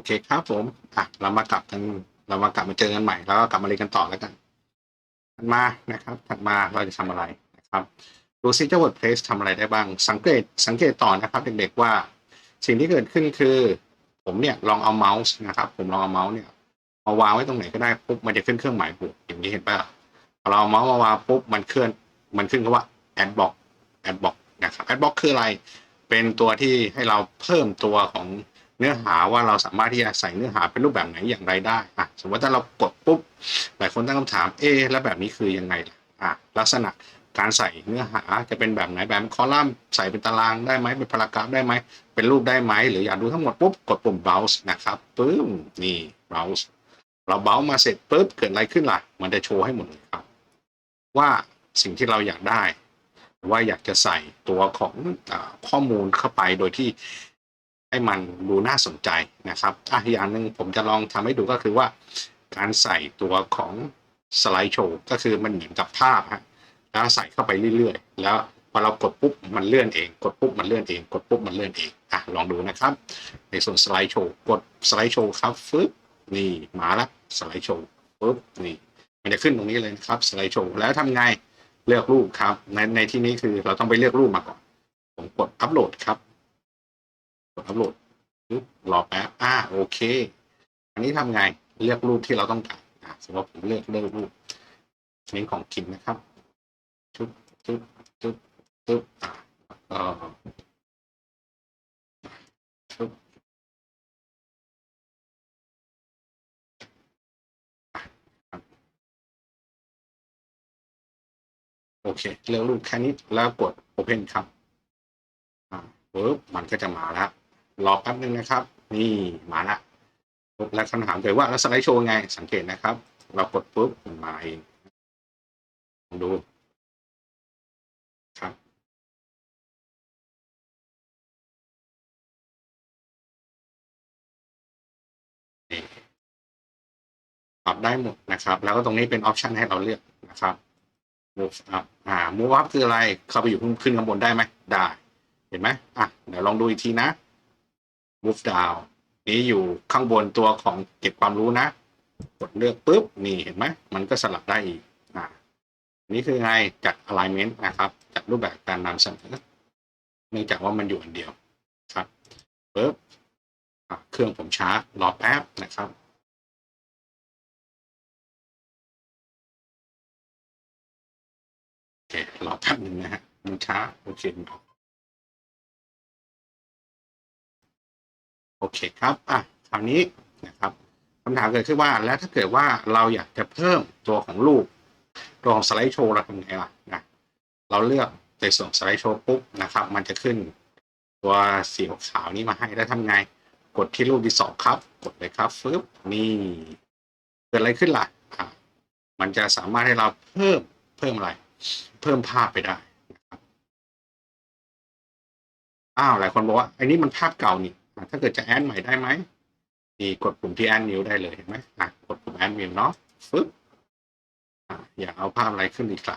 อเคครับผม อะ เรามากลับกันเรามากลับมาเจอกันใหม่ แล้วก็กลับมาเรียนกันต่อแล้วกันถัดมานะครับ ถัดมาเราจะทำอะไรนะครับดูซิเจ้า WordPress ทำอะไรได้บ้าง สังเกตสังเกตต่อนะครับเด็กๆว่า สิ่งที่เกิดขึ้นคือ ผมเนี่ยลองเอาเมาส์นะครับ ผมลองเอาเมาส์เนี่ยมาวางไว้ตรงไหนก็ได้ปุ๊บมันจะขึ้นเครื่องหมายบวกอย่างนี้เห็นป่ะพอเราเอาเมาส์มาวางปุ๊บมันเคลื่อน มันขึ้นคำว่า adblock adblock นะครับ adblock คืออะไร เป็นตัวที่ให้เราเพิ่มตัวของ เนื้อหาว่าเราสามารถที่จะใส่เนื้อหาเป็นรูปแบบไหนอย่างไรได้อะสมมติถ้าเรากดปุ๊บหลายคนตั้งคำถามเอะแล้วแบบนี้คือยังไงล่ะอะลักษณะการใส่เนื้อหาจะเป็นแบบไหนแบบคอลัมน์ใส่เป็นตารางได้ไหมเป็นพารากราฟได้ไหมเป็นรูปได้ไหมหรืออยากดูทั้งหมดปุ๊บกดปุ่ม browse นะครับปึ้มนี่ browse เรา browse มาเสร็จปุ๊บเกิดอะไรขึ้นล่ะ มันจะโชว์ให้หมดเลยครับ ว่าสิ่งที่เราอยากได้ ว่าอยากจะใส่ตัวของอข้อมูลเข้าไปโดยที่ ให้มันดูน่าสนใจนะครับอะอย่างหนึ่งผมจะลองทำให้ดูก็คือว่า การใส่ตัวของสไลด์โชว์ก็คือมันเหมือนกับภาพฮะแล้วใส่เข้าไปเรื่อยๆ แล้วพอเรากดปุ๊บมันเลื่อนเอง กดปุ๊บมันเลื่อนเอง กดปุ๊บมันเลื่อนเองอะลองดูนะครับ ในส่วนสไลด์โชว์กดสไลด์โชว์ครับฟึบนี่มาละสไลด์โชว์ฟึบนี่มันจะขึ้นตรงนี้เลยนะครับสไลด์โชว์แล้วทำไงเลือกรูปครับในในที่นี้คือเราต้องไปเลือกรูปมาก่อน ผมกดอัปโหลดครับ กดอัปโหลดรอแป๊บอ่าโอเค อันนี้ทำไงเลือกรูปที่เราต้องการอ่าสมมติผมเลือกเลือกรูปนี้ของคิมนะครับชุบชุบชุบชุบอ่าเอ่อชุบโอเค เลือกรูปแค่นี้แล้วกด Open ครับ อ่าปึ๊บมันก็จะมาแล้ว รอแป๊บนึงนะครับ นี่มาละปุ๊บแล้วคำถามเกิดว่าแล้วสไลด์โชว์ไงสังเกตนะครับ เรากดปุ๊บมันมาเองลองดูครับ นี่ปรับได้หมดนะครับ แล้วก็ตรงนี้เป็นออปชันให้เราเลือกนะครับ move up อ่า move up คืออะไร เข้าไปอยู่ขึ้นข้างบนได้ไหมได้ เห็นไหมอะ เดี๋ยวลองดูอีกทีนะ move down นี้อยู่ข้างบนตัวของเก็บความรู้นะ กดเลือกปุ๊บ นี่เห็นไหมมันก็สลับได้อีกอ่านี่คือไงจัด alignment นะครับจัดรูปแบบการนำเสนอเนื่องจากว่ามันอยู่อันเดียวครับปุ๊บเครื่องผมช้ารอแป๊บนะครับโอเครอแป๊บหนึ่งนะฮะมันช้าโอเคมันออก โอเคครับ อะ คราวนี้นะครับคำถามเกิดขึ้นว่าแล้วถ้าเกิดว่าเราอยากจะเพิ่มตัวของรูปตัวของสไลด์โชว์เราทำไงล่ะนะเราเลือกในส่วนสไลด์โชว์ปุ๊บนะครับ มันจะขึ้นตัวสีขาวนี้มาให้แล้วทำไง กดที่รูปที่สองครับ กดเลยครับฟึบนี่เกิดอะไรขึ้นล่ะอะมันจะสามารถให้เราเพิ่มเพิ่มอะไร เพิ่มภาพไปได้นะครับอ้าวหลายคนบอกว่าไอ้นี่มันภาพเก่านี่ ถ้าเกิดจะแอดใหม่ได้ไหมนี่กดปุ่มที่แอดนิวได้เลยเห็นไหมอะกดปุ่มแอดนิวเนาะฟึบอะอยากเอาภาพอะไรขึ้นอีกล่ะ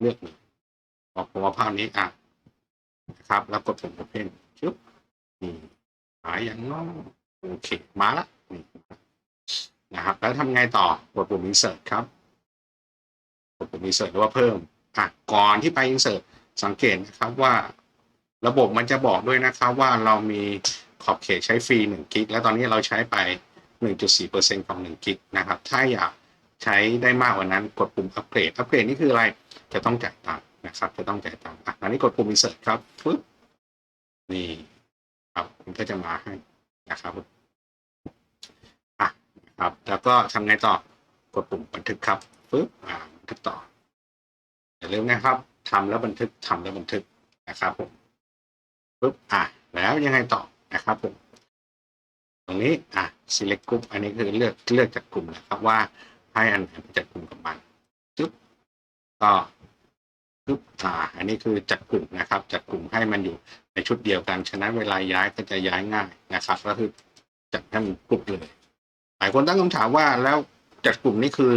เลือกหนึ่งบอกผมว่าภาพนี้อะนะครับ แล้วกดปุ่ม Open ชึบนี่หายอย่างน้อยโอเคมาละนี่นะครับ แล้วทำไงต่อกดปุ่ม Insert ครับกดปุ่ม insert หรือว่าเพิ่มอะก่อนที่ไป insert สังเกตนะครับว่า ระบบมันจะบอกด้วยนะครับว่าเรามีขอบเขตใช้ฟรี1กิกแล้วตอนนี้เราใช้ไป 1.4%ของ1กิกนะครับ ถ้าอยากใช้ได้มากกว่านั้นกดปุ่มอัปเกรดอัปเกรดนี่คืออะไรจะต้องจ่ายตังค์นะครับ จะต้องจ่ายตังค์อะอันนี้กดปุ่ม insert ครับปึ๊บนี่ครับมันก็จะมาให้นะครับอะนะครับ แล้วก็ทำไงต่อกดปุ่มบันทึกครับปึ๊บอ่าบันทึกต่ออย่าลืมนะครับทำแล้วบันทึกทำแล้วบันทึกนะครับผม ปึ๊บอะแล้วยังไงต่อนะครับผมตรงนี้อะ select group อันนี้คือเลือกเลือกจากกลุ่มนะครับว่าให้อันไหนเป็นจัดกลุ่มกับมันปึ๊บก็ปึ๊บอ่าอันนี้คือจัดกลุ่มนะครับจัดกลุ่มให้มันอยู่ในชุดเดียวกันฉะนั้นเวลาย้ายก็จะย้ายง่ายนะครับ ก็คือจัดให้มันกลุ่มเลยหลายคนตั้งคำถามว่าแล้วจัดกลุ่มนี้คือ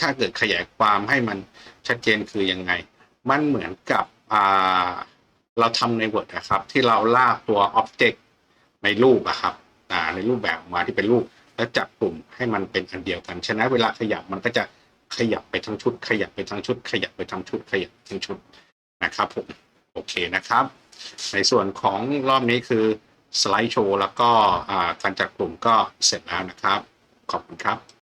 ถ้าเกิดขยายความให้มันชัดเจนคือยังไง มันเหมือนกับอ่า เราทำใน Word นะครับ ที่เราลากตัว Object ในรูปอะครับในรูปแบบออกมาที่เป็นรูป แล้วจับกลุ่มให้มันเป็นอันเดียวกัน ฉะนั้นเวลาขยับมันก็จะขยับไปทั้งชุด ขยับไปทั้งชุด ขยับไปทั้งชุด ขยับไปทั้งชุดนะครับผมโอเคนะครับ ในส่วนของรอบนี้คือสไลด์โชว์แล้วก็การจัดกลุ่มก็เสร็จแล้วนะครับ ขอบคุณครับ